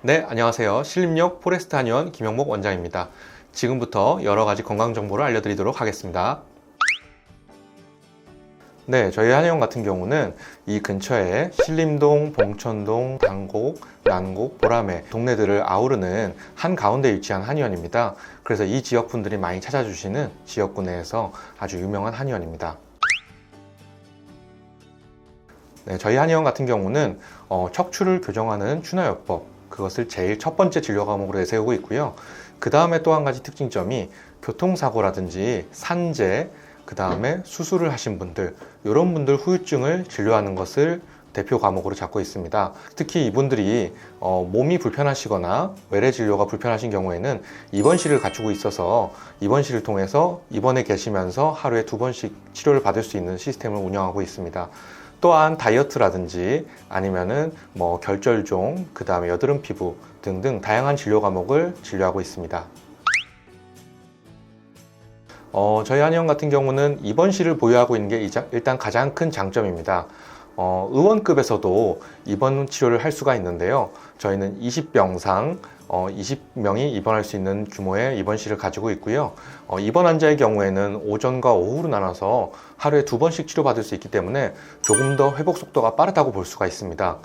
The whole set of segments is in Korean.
네, 안녕하세요. 신림역 포레스트 한의원 김영목 원장입니다. 지금부터 여러 가지 건강 정보를 알려드리도록 하겠습니다. 네, 저희 한의원 같은 경우는 이 근처에 신림동, 봉천동, 당곡, 난곡, 보라매 동네들을 아우르는 한 가운데 위치한 한의원입니다. 그래서 이 지역 분들이 많이 찾아주시는 지역구 내에서 아주 유명한 한의원입니다. 네, 저희 한의원 같은 경우는 어, 척추를 교정하는 추나요법 그것을 제일 첫 번째 진료 과목으로 내세우고 있고요. 그 다음에 또 한 가지 특징점이 교통사고라든지 산재, 그 다음에 수술을 하신 분들 이런 분들 후유증을 진료하는 것을 대표 과목으로 잡고 있습니다. 특히 이분들이 어, 몸이 불편하시거나 외래 진료가 불편하신 경우에는 입원실을 갖추고 있어서 입원실을 통해서 입원해 계시면서 하루에 두 번씩 치료를 받을 수 있는 시스템을 운영하고 있습니다. 또한 다이어트라든지 아니면은 뭐 결절종, 그 다음에 여드름 피부 등등 다양한 진료 과목을 진료하고 있습니다. 어, 저희 한의원 같은 경우는 입원실을 보유하고 있는 게 일단 가장 큰 장점입니다. 어, 의원급에서도 입원 치료를 할 수가 있는데요. 저희는 20병상 어, 20명이 입원할 수 있는 규모의 입원실을 가지고 있고요. 어, 입원 환자의 경우에는 오전과 오후로 나눠서 하루에 두 번씩 치료받을 수 있기 때문에 조금 더 회복 속도가 빠르다고 볼 수가 있습니다.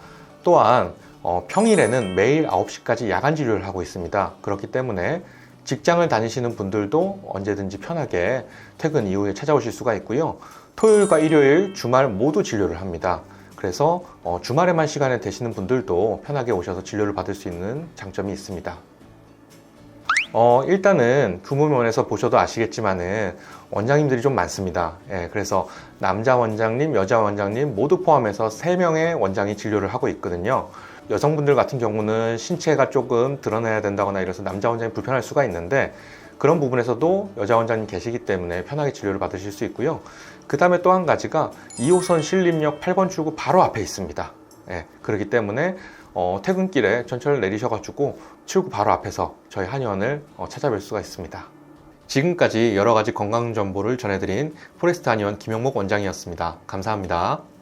또한 어, 평일에는 매일 9시까지 야간 진료를 하고 있습니다. 그렇기 때문에 직장을 다니시는 분들도 언제든지 편하게 퇴근 이후에 찾아오실 수가 있고요. 토요일과 일요일, 주말 모두 진료를 합니다. 그래서 어, 주말에만 시간을 되시는 분들도 편하게 오셔서 진료를 받을 수 있는 장점이 있습니다. 어, 일단은 규모면에서 보셔도 아시겠지만은 원장님들이 좀 많습니다. 예, 그래서 남자 원장님, 여자 원장님 모두 포함해서 3명의 원장이 진료를 하고 있거든요. 여성분들 같은 경우는 신체가 조금 드러나야 된다거나 이래서 남자 원장이 불편할 수가 있는데 그런 부분에서도 여자 원장님 계시기 때문에 편하게 진료를 받으실 수 있고요. 그 다음에 또 한 가지가 2호선 신림역 8번 출구 바로 앞에 있습니다. 예, 그렇기 때문에 어, 퇴근길에 전철을 내리셔가지고 출구 바로 앞에서 저희 한의원을 어, 찾아뵐 수가 있습니다. 지금까지 여러 가지 건강 정보를 전해드린 포레스트 한의원 김영목 원장이었습니다. 감사합니다.